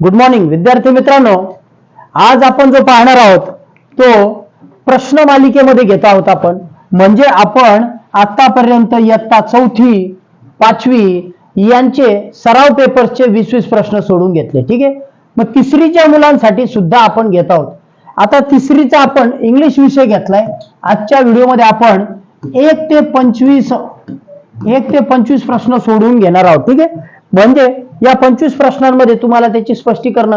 Good morning विद्यार्थी मित्रांनो. आज आपण जो पाहणार आहोत तो प्रश्न मालिकेमध्ये घेत आहोत आपण. म्हणजे आपण आतापर्यंत इयत्ता चौथी पाचवी यांचे सराव पेपर्सचे वीस वीस प्रश्न सोडून घेतले. ठीक आहे? मग तिसरीच्या मुलांसाठी सुद्धा आपण घेत आहोत. आता तिसरीचा आपण इंग्लिश विषय घेतलाय. आजच्या व्हिडिओमध्ये आपण एक ते पंचवीस एक ते पंचवीस प्रश्न सोडून घेणार आहोत. ठीक आहे? म्हणजे या पंचवीस प्रश्नांमध्ये तुम्हाला त्याची स्पष्टीकरण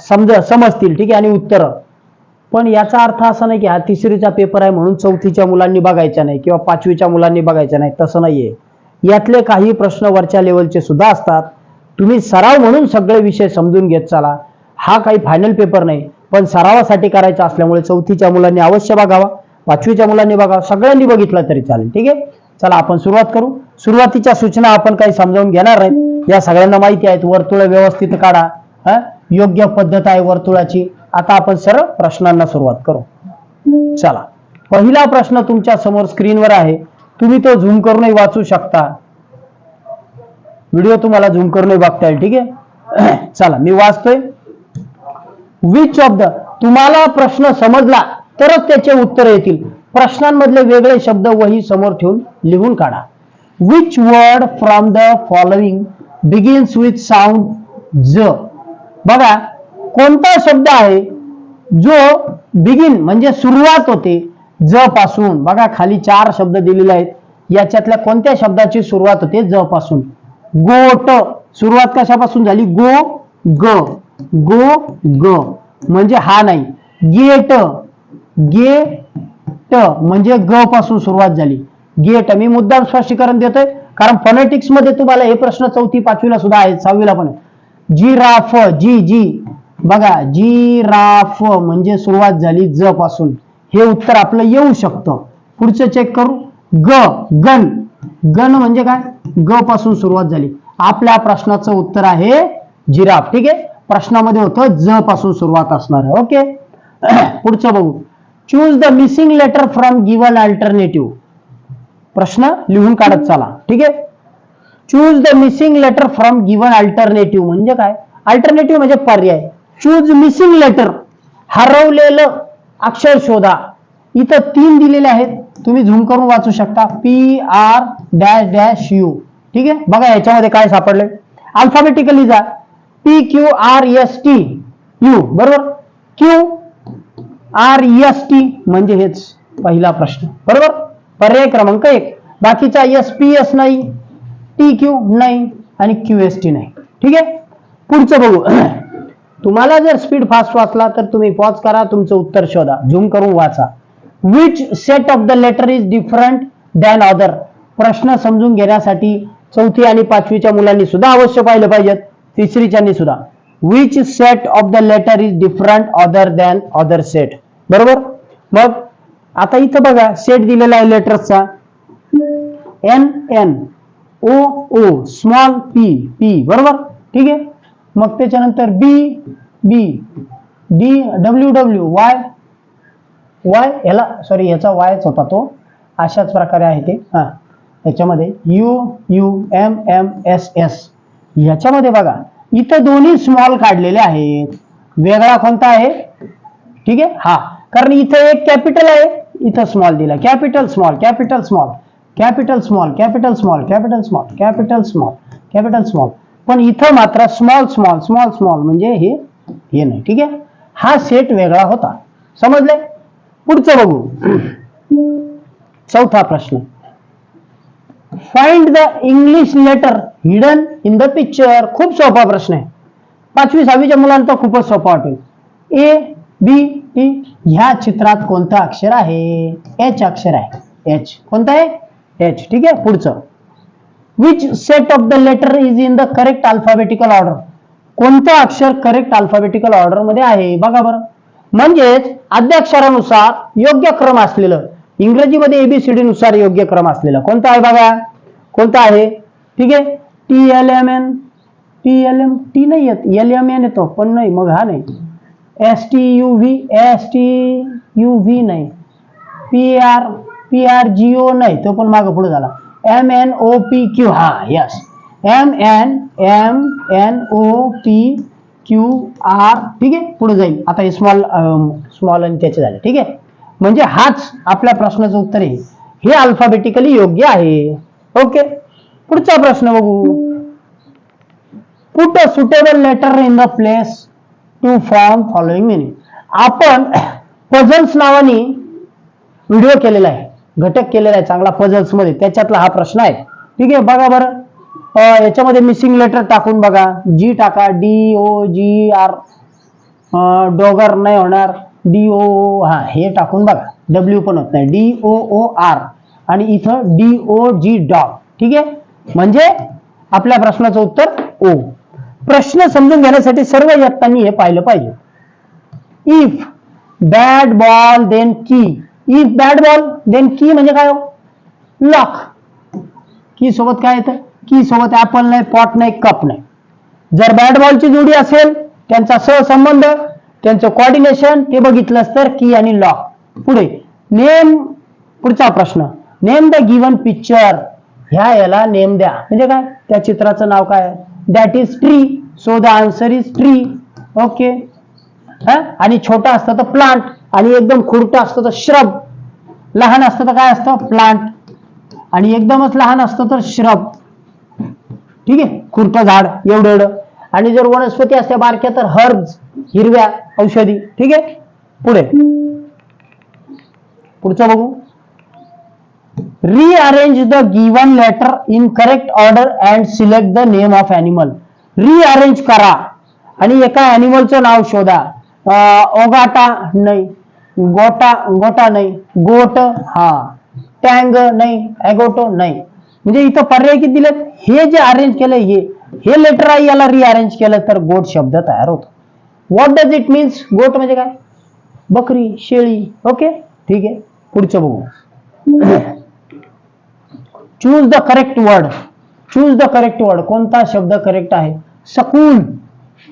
समज समजतील ठीक आहे आणि उत्तर. पण याचा अर्थ असा नाही की हा तिसरीचा पेपर आहे म्हणून चौथीच्या मुलांनी बघायचा नाही किंवा पाचवीच्या मुलांनी बघायचा नाही तसं नाहीये. यातले काही प्रश्न वरच्या लेवलचे सुद्धा असतात. तुम्ही सराव म्हणून सगळे विषय समजून घेत चाला. हा काही फायनल पेपर नाही पण सरावासाठी करायचा असल्यामुळे चौथीच्या मुलांनी अवश्य बघावा पाचवीच्या मुलांनी बघावा सगळ्यांनी बघितलं तरी चालेल ठीक आहे? चला आपण सुरुवात करू. सुरुवातीच्या सूचना आपण काही समजावून घेणार नाहीत या सगळ्यांना माहिती आहेत वर्तुळ व्यवस्थित काढा. योग्य पद्धत आहे वर्तुळाची. आता आपण सरळ प्रश्नांना सुरुवात करू. चला. पहिला प्रश्न तुमच्यासमोर स्क्रीनवर आहे. तुम्ही तो झूम करूनही वाचू शकता. व्हिडिओ तुम्हाला झूम करूनही बघता येईल ठीक आहे? चला मी वाचतोय. विच ऑफ द तुम्हाला प्रश्न समजला. तरच त्याचे उत्तर येतील. प्रश्नांमधले वेगळे शब्द वही समोर ठेवून लिहून काढा. Which word from the following begins with sound ज बघा कोणता शब्द आहे जो बिगिन म्हणजे सुरुवात होते ज पासून? बघा खाली चार शब्द दिलेले आहेत. याच्यातल्या कोणत्या शब्दाची सुरुवात होते ज पासून? गोट. सुरुवात कशापासून झाली? गो ग. गो ग. म्हणजे हा नाही. गेट. गेट म्हणजे ग पासून सुरुवात झाली. गेट मी मुद्दाम स्पष्टीकरण देतोय कारण फोनेटिक्समध्ये तुम्हाला हे प्रश्न चौथी पाचवीला सुद्धा आहेत सहावीला पण जिराफ जी जी. बघा जिराफ म्हणजे सुरुवात झाली ज पासून. हे उत्तर आपलं येऊ शकतं. पुढचं चेक करू. ग गण. गण म्हणजे काय? ग पासून सुरुवात झाली. आपल्या प्रश्नाचं उत्तर आहे जिराफ. ठीक आहे? प्रश्नामध्ये होतं ज पासून सुरुवात असणार आहे. ओके? पुढचं बघू. Choose the missing letter from given alternative प्रश्न लिहून काढत चला. ठीक आहे? Choose the missing letter from given alternative म्हणजे काय? अल्टरनेटिव्ह म्हणजे पर्याय. चूज मिसिंग लेटर हरवलेलं अक्षर शोधा. इथं तीन दिलेले आहेत. तुम्ही झूम करून वाचू शकता. P R dash dash U ठीक आहे? बघा याच्यामध्ये काय सापडले अल्फाबेटिकली जा. P Q R S T U बरोबर? क्यू आर एस टी म्हणजे हेच पहिला प्रश्न. बरोबर? पर्याय क्रमांक एक. बाकीचा एस पी एस नाही टी क्यू नाही आणि क्यू एस टी नाही. ठीक आहे? पुढचं बघू. तुम्हाला जर स्पीड फास्ट वाचला तर तुम्ही पॉज करा तुमचं उत्तर शोधा. झूम करून वाचा. Which set of the letter is different than other प्रश्न समजून घेण्यासाठी चौथी आणि पाचवीच्या मुलांनी सुद्धा अवश्य पाहिलं पाहिजेत. तिसरीच्यांनी सुद्धा. Which set of the letter is different other than other set बरोबर? मग आता इथं बघा सेट दिलेला आहे लेटर्सचा N N O O small P P बरोबर? ठीक आहे? मग त्याच्यानंतर B B D W W Y Y याला सॉरी याचा वायच होता तो. अशाच प्रकारे आहे ते. हां. याच्यामध्ये U U M M S S याच्यामध्ये बघा इथं दोन्ही स्मॉल काढलेले आहेत. वेगळा कोणता आहे? ठीक आहे? हा. कारण इथं एक कॅपिटल आहे. इथं स्मॉल दिला. Capital small capital small capital small capital small capital small capital small capital small पण इथं मात्र स्मॉल स्मॉल स्मॉल स्मॉल म्हणजे हे हे नाही. ठीक आहे? हा सेट वेगळा होता. समजले पुढचं बघू. चौथा प्रश्न. Find the English letter hidden in the picture खूप सोपा प्रश्न आहे. पाचवी सहावीच्या मुलांचा खूपच सोपा वाटेल. ए बी टी ह्या चित्रात कोणतं अक्षर आहे? एच अक्षर आहे. एच कोणतं आहे? एच ठीक आहे? पुढचं. Which set of the letter is in the correct alphabetical order कोणतं अक्षर करेक्ट अल्फाबेटिकल ऑर्डरमध्ये आहे? बघा बरं. म्हणजेच अध्याक्षरानुसार योग्य क्रम असलेलं इंग्रजीमध्ये एबीसीडी नुसार योग्य क्रम असलेलं कोणतं आहे बघा? कोणतं आहे? ठीक आहे? T L M N T L M T नाही येत. एल एम एन येतो पण नाही मग हा नाही. S T U V S T U V नाही. P R P R G O नाही तो पण मागं पुढे झाला. M N O P Q हा yes M N M N O P Q R ठीक आहे पुढे जाईल. आता हे स्मॉल स्मॉल आणि त्याचे झाले ठीक आहे. म्हणजे हाच आपल्या प्रश्नाचं उत्तर आहे. हे अल्फाबेटिकली योग्य आहे. ओके पुढचा प्रश्न बघू. Put a suitable letter in the place to form following meaning आपण पझल्स नावाने व्हिडिओ केलेला आहे. घटक केलेला आहे चांगला पझल्समध्ये. त्याच्यातला हा प्रश्न आहे. ठीक आहे बघा बरं. याच्यामध्ये मिसिंग लेटर टाकून बघा. जी टाका. डी ओ जी आर डोगर नाही होणार. डी ओ हा हे टाकून बघा. डब्ल्यू पण होत नाही. डी ओ ओ आर आणि इथं डी ओ जी डॉग ठीक आहे? म्हणजे आपल्या प्रश्नाचं उत्तर ओ. प्रश्न समजून घेण्यासाठी सर्व यत्तांनी हे पाहिलं पाहिजे. इफ बॅड बॉल देन की इफ बॅड बॉल देन की म्हणजे काय हो? लॉक की सोबत काय येतं? की सोबत ऍपल नाही पॉट नाही कप नाही. जर बॅट बॉलची जोडी असेल त्यांचा सहसंबंध त्यांचं कॉर्डिनेशन ते बघितलंस तर की आणि लॉक पुढे. नेम पुढचा प्रश्न. नेम द गिवन पिक्चर ह्या याला नेम द्या. म्हणजे काय? त्या चित्राचं नाव काय? That is tree so the answer is tree okay आणि छोटा असतं तर प्लांट आणि एकदम खुरटं असतं तर श्रब लहान असतं तर काय असतं? प्लांट आणि एकदमच लहान असतं तर श्रब ठीक आहे? खुरटं झाड एवढं एवढं. आणि जर वनस्पती असते बारक्या तर हर्ब्स हिरव्या औषधी. ठीक आहे? पुढे. पुढचं बघू. Rearrange the given letter in correct order and select the name of animal. Rearrange करा. आणि एका अॅनिमलचं नाव शोधा. ओगाटा नाही. गोटा गोटा नाही. गोट हा. टँग नाही. ॲगोटो नाही. म्हणजे इथं पर्याय किती दिलेत? हे जे अरेंज केलं हे. हे लेटर आहे याला रिअरेंज केलं तर गोट शब्द तयार होतो. व्हॉट डज इट मीन्स गोट म्हणजे काय? बकरी शेळी. ओके ठीक आहे. पुढचं बघू. Choose the correct word choose the correct word कोणता शब्द करेक्ट आहे? सकूल.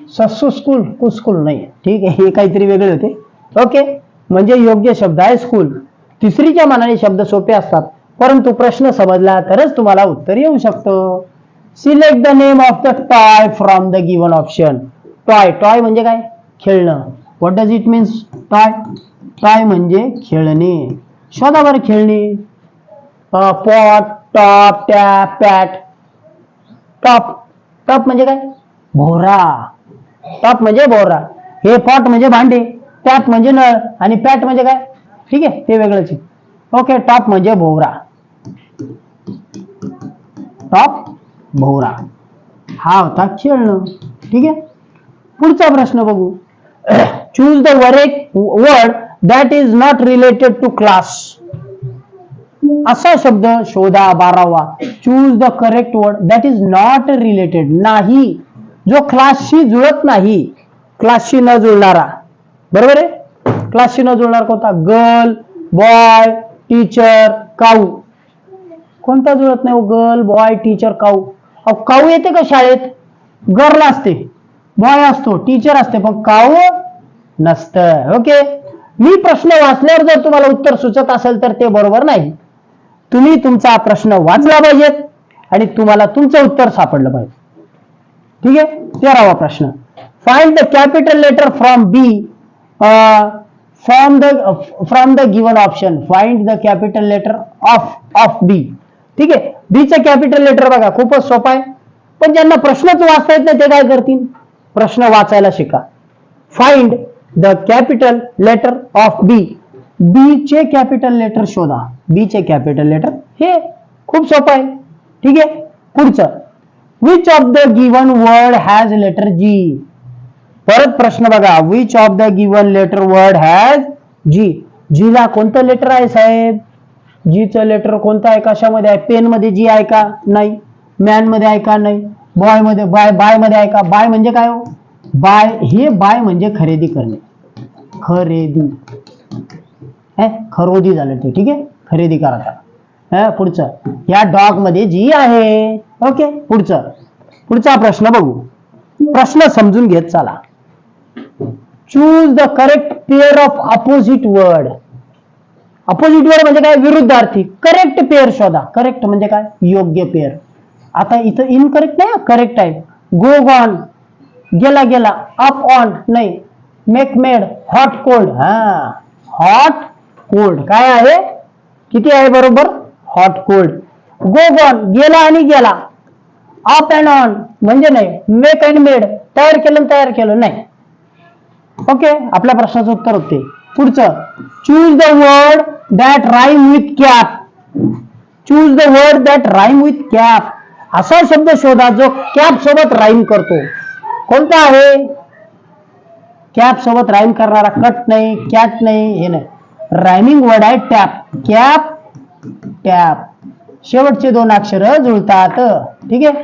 ससुस्कूल. स्कूल कुस्कूल नाही. ठीक आहे. हे काहीतरी वेगळे होते. ओके म्हणजे योग्य शब्द आहे स्कूल तिसरीच्या मानाने शब्द सोपे असतात. परंतु प्रश्न समजला तरच तुम्हाला उत्तर येऊ शकतं. Select the name of the toy from the given option toy toy म्हणजे काय? खेळणं. What does it means toy toy म्हणजे खेळणे. शोधावर खेळणे. Pot top tap pat top top म्हणजे काय? भोरा टॉप म्हणजे भोरा हे पॉट म्हणजे भांडे. टॅप म्हणजे नळ. आणि पॅट म्हणजे काय? ठीक आहे? ते वेगळंच ओके टॉप म्हणजे भोवरा टॉप भोवरा हा होता खेळणं. ठीक आहे? पुढचा प्रश्न बघू. Choose the वरेट word that is not related to class असा शब्द शोधा बारावा. Choose the correct word that is not related नाही. जो क्लासशी जुळत नाही क्लासशी न जुळणारा. बरोबर आहे? क्लासशी न जुळणार कोणता? Girl boy teacher cow. कोणता जुळत नाही गर्ल बॉय टीचर काऊ. अहो काऊ येते का शाळेत? गर्ल असते. बॉय असतो टीचर असते. पण काऊ नसतं. ओके मी प्रश्न वाचल्यावर जर तुम्हाला उत्तर सुचत असेल तर ते बरोबर नाही. तुम्ही तुमचा प्रश्न वाचला पाहिजेत आणि तुम्हाला तुमचं उत्तर सापडलं पाहिजे. ठीक आहे? तेरावा प्रश्न. Find the capital letter from B from the from the given option find the capital letter of of B ठीक आहे? बीचं कॅपिटल लेटर बघा खूपच सोपं आहे. पण ज्यांना प्रश्नच वाचता येत नाही ते काय करतील? प्रश्न वाचायला शिका. Find the capital letter of B B चे कॅपिटल लेटर शोधा. बी चे कॅपिटल लेटर हे खूप सोपं आहे. ठीक आहे? पुढचं. Which of the given word has letter G परत प्रश्न बघा. Which of the given letter word has G जीला कोणतं लेटर आहे साहेब? जीचं लेटर कोणतं आहे? कशामध्ये आहे? पेन मध्ये जी आहे का? नाही. मॅनमध्ये आहे का? नाही. बॉयमध्ये बाय बायमध्ये आहे का? बाय म्हणजे काय हो? बाय हे बाय म्हणजे खरेदी करणे. खरेदी. हे? खरोदी ठीक आहे? खरेदी करा हा या डॉग मध्ये जी आहे. ओके प्रश्न बघू. प्रश्न घेत चला. Choose the correct pair of opposite word opposite word म्हणजे काय? विरुद्धार्थी. करेक्ट पेअर शोधा. करेक्ट काय? योग्य पेअर आता इथं इनकरेक्ट नाही करेक्ट आहे. गो गॉन गेला गेला. अप ऑन नाही. मेक मेड हॉट कोल्ड हा. हॉट कोल्ड काय आहे? किती आहे बरोबर? हॉट कोल्ड गो गॉन गेला आणि गेला. अप अँड ऑन म्हणजे नाही. मेक अँड मेड तयार केलं तयार केलं. नाही. ओके आपल्या प्रश्नाचं उत्तर होते. पुढचं. Choose the word that rhyme with cap choose the word that rhyme with cap असा शब्द शोधा जो कॅप सोबत राईम करतो. कोणता आहे? कॅप सोबत राईम करणारा कट नाही कॅट नाही हे नाही. रायमिंग वर्ड आहे टॅप कॅप टॅप शेवटचे दोन अक्षर जुळतात. ठीक आहे?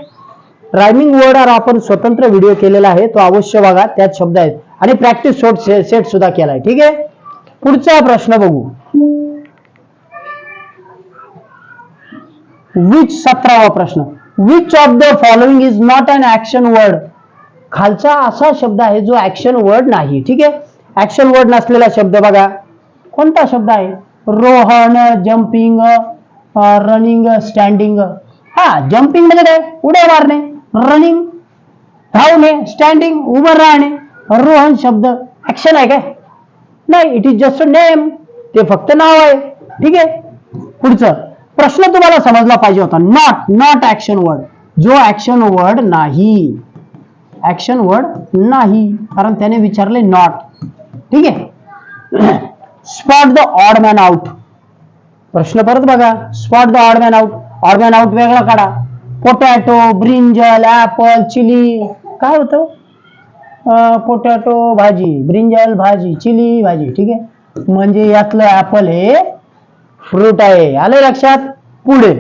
रायमिंग वर्डवर आपण स्वतंत्र व्हिडिओ केलेला आहे. तो अवश्य बघा. त्यात शब्द आहेत. आणि प्रॅक्टिस शॉट सेट सुद्धा केलाय. ठीक आहे? पुढचा प्रश्न बघू. विच सतरावा प्रश्न. Which of the following is not an action word खालचा असा शब्द आहे जो ऍक्शन वर्ड नाही. ठीक आहे? ऍक्शन वर्ड नसलेला शब्द बघा. कोणता शब्द आहे? रोहन जम्पिंग रनिंग स्टँडिंग हा जम्पिंग म्हणजे काय? उड्या मारणे रनिंग धावणे स्टँडिंग उभं राहणे. रोहन शब्द ऍक्शन आहे काय? नाही it is just a name ते फक्त नाव आहे. ठीक आहे? पुढचं. प्रश्न तुम्हाला समजला पाहिजे होता. नॉट नॉट ऍक्शन वर्ड जो ऍक्शन वर्ड नाही. ऍक्शन वर्ड नाही. कारण त्याने विचारले नॉट ठीक आहे? Spot the odd man out प्रश्न परत spot the odd man out odd man out वेगळा काढा. पोटॅटो ब्रिंजल ऍपल चिली काय होतं? पोटॅटो भाजी. ब्रिंजल भाजी. चिली भाजी. ठीक यातलं ऍपल हे फ्रूट आहे. आले लक्षात? पुढे.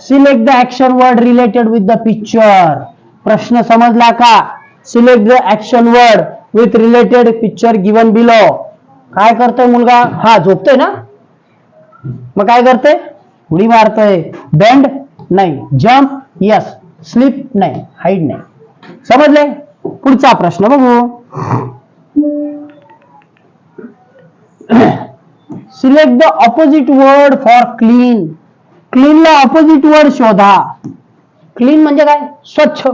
Select the action word related with the picture प्रश्न समजला का? Select the action word with related picture given below काय करतोय मुलगा? हा, झोपतोय ना? मग काय करतोय? उडी मारतोय. बेंड नाही. जम्प यस स्लिप नाही. हाईड नाही. समजले पुढचा प्रश्न बघू. Select the opposite word for clean क्लीनला opposite word शोधा. क्लीन म्हणजे काय? स्वच्छ.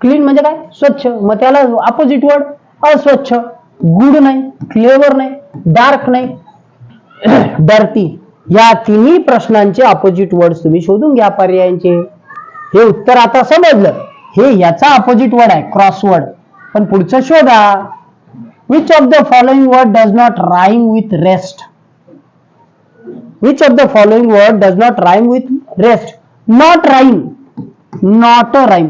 क्लीन म्हणजे काय? स्वच्छ. मग त्याला ऑपोजिट वर्ड अस्वच्छ. गुड नाही क्लेवर नाही डार्क नाही. डर्टी या तिन्ही प्रश्नांचे ऑपोजिट वर्ड तुम्ही शोधून घ्या पर्यायांचे. हे उत्तर आता समजलं. हे याचा ऑपोजिट वर्ड आहे क्रॉसवर्ड पण पुढचं शोधा. Which of the following word does not rhyme with rest which of the following word does not rhyme with rest not rhyme not a rhyme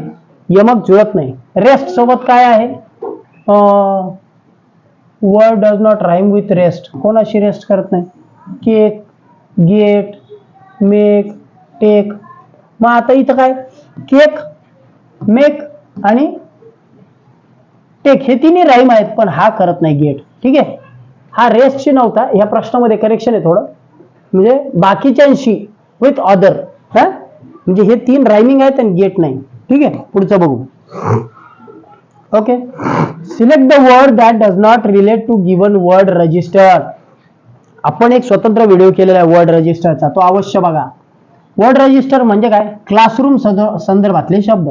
यमक जुळत नाही. रेस्ट सोबत काय आहे? Word does not rhyme with rest कोणाशी rest करत नाही? Cake gate make take मग आता इथं काय? केक मेक आणि टेक हे तिन्ही राईम आहेत पण हा करत नाही गेट ठीक आहे? हा रेस्टची नव्हता. ह्या प्रश्नामध्ये करेक्शन आहे थोडं. म्हणजे बाकीच्यांशी विथ ऑदर हा? म्हणजे हे तीन रायमिंग आहेत आणि गेट नाही. ठीक आहे? पुढचं बघू. Okay select the word that does not relate to given word register आपण एक स्वतंत्र व्हिडिओ केलेला आहे वर्ड रजिस्टरचा तो अवश्य बघा. वर्ड रजिस्टर म्हणजे काय? क्लासरूम संदर्भातले शब्द.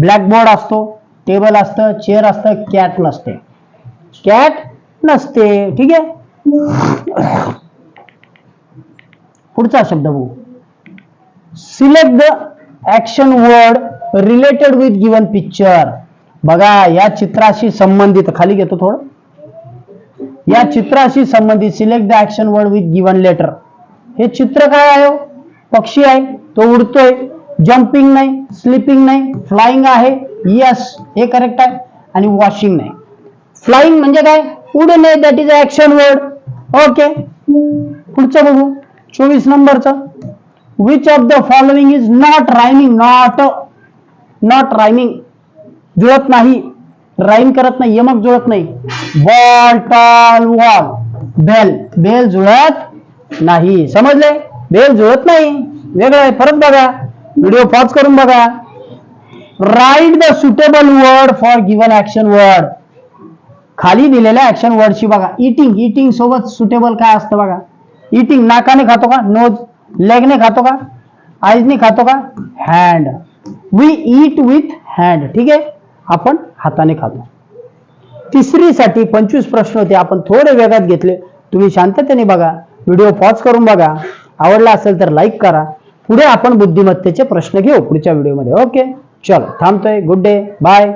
ब्लॅकबोर्ड असतो टेबल असतं चेअर असतं कॅट नसते. कॅट नसते. ठीक आहे? पुढचा शब्द बघू. Select the action word related with given picture बघा या चित्राशी संबंधित खाली घेतो थोडं. या चित्राशी संबंधित select the action word with given letter हे चित्र काय आहे हो? पक्षी आहे तो उडतोय जम्पिंग नाही स्लिपिंग नाही फ्लाइंग आहे. यस हे करेक्ट आहे. आणि वॉशिंग नाही. फ्लाइंग म्हणजे काय? उडणे that is action word okay पुढचं बघू. चोवीस नंबरचं. Which of the following is not rhyming not not rhyming जुळत नाही. राईम करत नाही, यमक जुळत नाही. Ball tall wall bell bell जुळत नाही. समजले? बेल जुळत नाही. वेगळं आहे, परत बघा. पॉज करून बघा. Write the suitable word for given action word खाली दिलेल्या ऍक्शन वर्डशी बघा. इटिंग इटिंग सोबत सुटेबल काय असतं बघा? इटिंग नाकाने खातो का? नोज़ लेगने खातो का? आईजने खातो का? Hand we eat with hand ठीक आहे? आपण हाताने खातो. तिसरीसाठी पंचवीस प्रश्न होते आपण थोडे वेगात घेतले. तुम्ही शांततेने बघा व्हिडिओ पॉज करून बघा. आवडला असेल तर लाईक करा. पुढे आपण बुद्धिमत्तेचे प्रश्न घेऊ पुढच्या व्हिडिओमध्ये ओके चलो थांबतोय. Good day bye